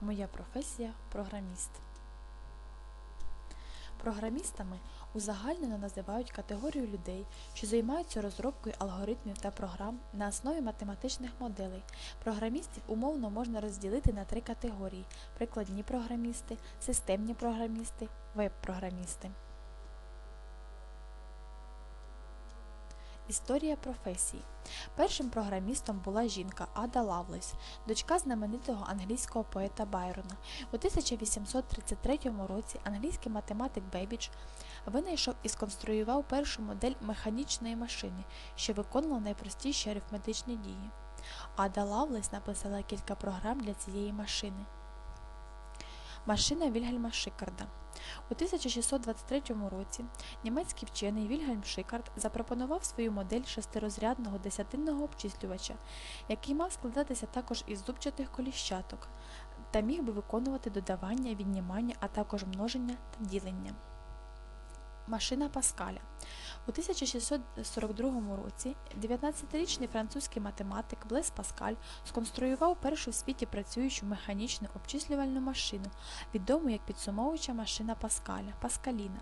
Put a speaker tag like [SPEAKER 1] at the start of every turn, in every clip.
[SPEAKER 1] Моя професія програміст. Програмістами узагальнено називають категорію людей, що займаються розробкою алгоритмів та програм на основі математичних моделей. Програмістів умовно можна розділити на три категорії: прикладні програмісти, системні програмісти, веб-програмісти. Історія професії. Першим програмістом була жінка Ада Лавлес, дочка знаменитого англійського поета Байрона. У 1833 році англійський математик Бебідж винайшов і сконструював першу модель механічної машини, що виконувала найпростіші арифметичні дії. Ада Лавлес написала кілька програм для цієї машини. Машина Вільгельма Шикарда. У 1623 році німецький вчений Вільгельм Шикард запропонував свою модель шестирозрядного десятинного обчислювача, який мав складатися також із зубчатих коліщаток та міг би виконувати додавання, віднімання, а також множення та ділення. Машина Паскаля. У 1642 році 19-річний французький математик Блес Паскаль сконструював першу в світі працюючу механічну обчислювальну машину, відому як підсумовуюча машина Паскаля Паскаліна.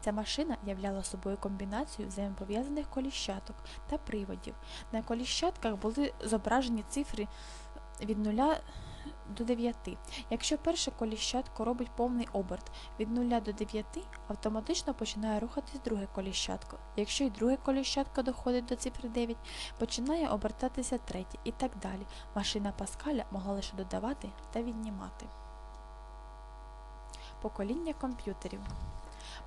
[SPEAKER 1] Ця машина являла собою комбінацію взаємопов'язаних коліщаток та приводів. На коліщатках були зображені цифри від 0 до 9. Якщо перше коліщатко робить повний оберт від 0 до 9, автоматично починає рухатись друге коліщатко. Якщо й друге коліщатко доходить до цифри 9, починає обертатися третє і так далі. Машина Паскаля могла лише додавати та віднімати. Покоління комп'ютерів.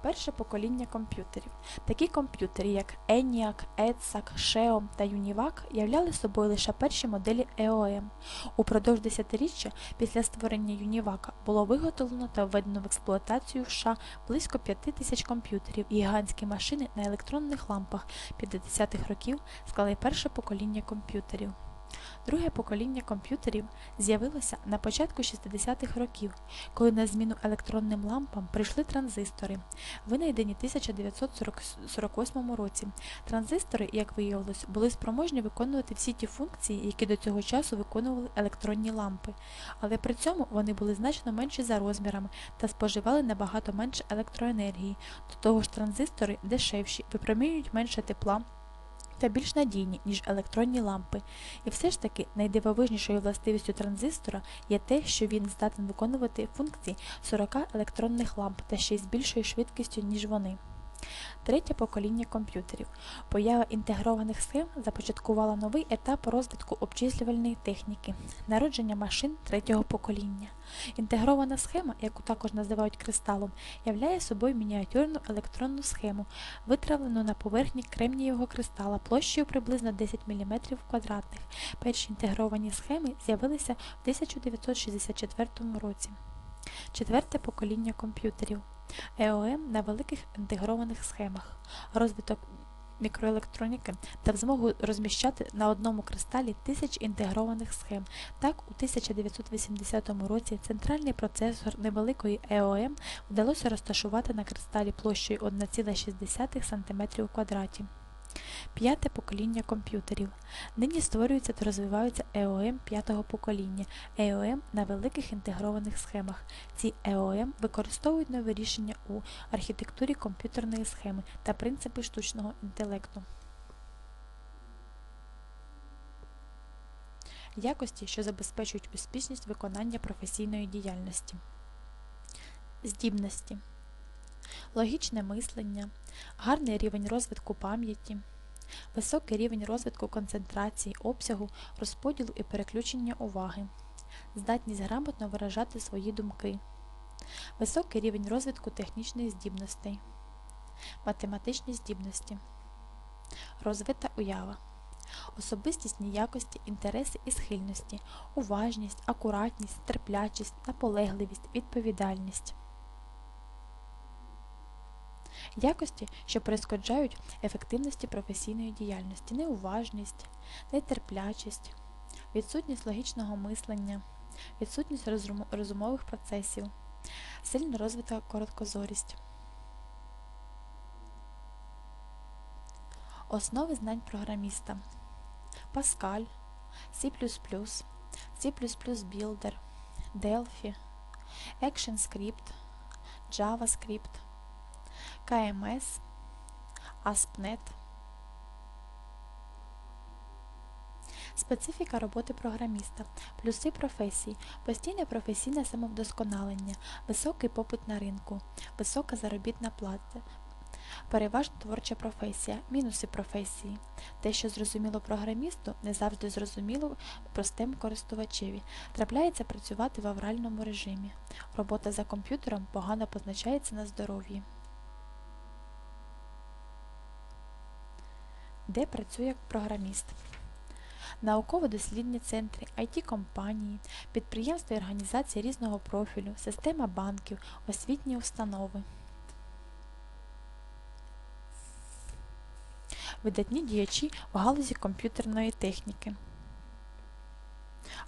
[SPEAKER 1] Перше покоління комп'ютерів. Такі комп'ютери, як ENIAC, EDSAC, Xeon та UNIVAC, являли собою лише перші моделі EOM. Упродовж десятиріччя після створення UNIVAC було виготовлено та введено в експлуатацію в США близько 5 тисяч комп'ютерів і гігантські машини на електронних лампах 50-х років склали перше покоління комп'ютерів. Друге покоління комп'ютерів з'явилося на початку 60-х років, коли на зміну електронним лампам прийшли транзистори, винайдені 1948 році. Транзистори, як виявилось, були спроможні виконувати всі ті функції, які до цього часу виконували електронні лампи, але при цьому вони були значно менші за розмірами та споживали набагато менше електроенергії. До того ж транзистори дешевші, випромінюють менше тепла та більш надійні, ніж електронні лампи. І все ж таки найдивовижнішою властивістю транзистора є те, що він здатен виконувати функції 40 електронних ламп та ще й з більшою швидкістю, ніж вони. Третє покоління комп'ютерів. Поява інтегрованих схем започаткувала новий етап розвитку обчислювальної техніки, народження машин третього покоління. Інтегрована схема, яку також називають кристалом, являє собою мініатюрну електронну схему, витравлену на поверхні кремнієвого кристала площею приблизно 10 мм квадратних. Перші інтегровані схеми з'явилися в 1964 році. Четверте покоління комп'ютерів. ЕОМ на великих інтегрованих схемах, розвиток мікроелектроніки та змогу розміщати на одному кристалі тисяч інтегрованих схем. Так, у 1980 році центральний процесор невеликої ЕОМ вдалося розташувати на кристалі площею 1,6 см квадраті. П'яте покоління комп'ютерів. Нині створюються та розвиваються ЕОМ п'ятого покоління, ЕОМ на великих інтегрованих схемах. Ці ЕОМ використовують нові рішення у архітектурі комп'ютерної схеми та принципи штучного інтелекту. Якості, що забезпечують успішність виконання професійної діяльності. Здібності. Логічне мислення, гарний рівень розвитку пам'яті, високий рівень розвитку концентрації, обсягу, розподілу і переключення уваги, здатність грамотно виражати свої думки, високий рівень розвитку технічних здібностей, математичні здібності, розвита уява, особистісні якості, інтереси і схильності, уважність, акуратність, терплячість, наполегливість, відповідальність. Якості, що перешкоджають ефективності професійної діяльності, неуважність, нетерплячість, відсутність логічного мислення, відсутність розумових процесів, сильно розвита короткозорість. Основи знань програміста Pascal, C++, C++ Builder, Delphi, ActionScript, JavaScript, KMS, ASP.NET. Специфіка роботи програміста, плюси професії, постійне професійне самовдосконалення, високий попит на ринку, висока заробітна плата, переважно творча професія, мінуси професії. Те, що зрозуміло програмісту, не завжди зрозуміло простим користувачеві. Трапляється працювати в авральному режимі. Робота за комп'ютером погано позначається на здоров'ї. Де працює програміст? Науково-дослідні центри, IT-компанії, підприємства і організації різного профілю, система банків, освітні установи. Видатні діячі в галузі комп'ютерної техніки.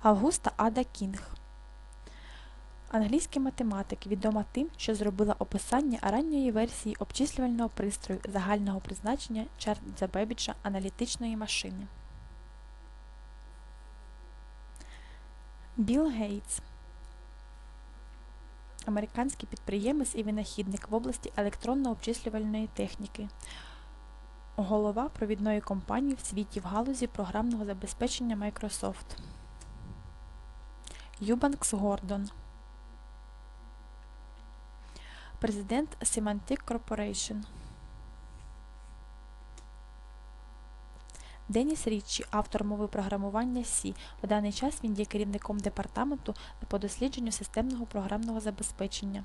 [SPEAKER 1] Августа Ада Кінг. Англійський математик, відома тим, що зробила описання ранньої версії обчислювального пристрою загального призначення Чарльза Бебіджа аналітичної машини. Білл Гейтс. Американський підприємець і винахідник в області електронно-обчислювальної техніки. Голова провідної компанії в світі в галузі програмного забезпечення Microsoft. Юбанкс Гордон. Президент Symantec Corporation. Деніс Річчі, автор мови програмування C. В даний час він є керівником департаменту по дослідженню системного програмного забезпечення.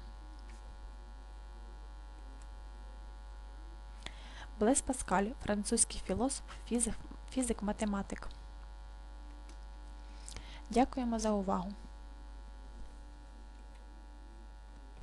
[SPEAKER 1] Блес Паскаль, французький філософ, фізик, фізик математик. Дякуємо за увагу!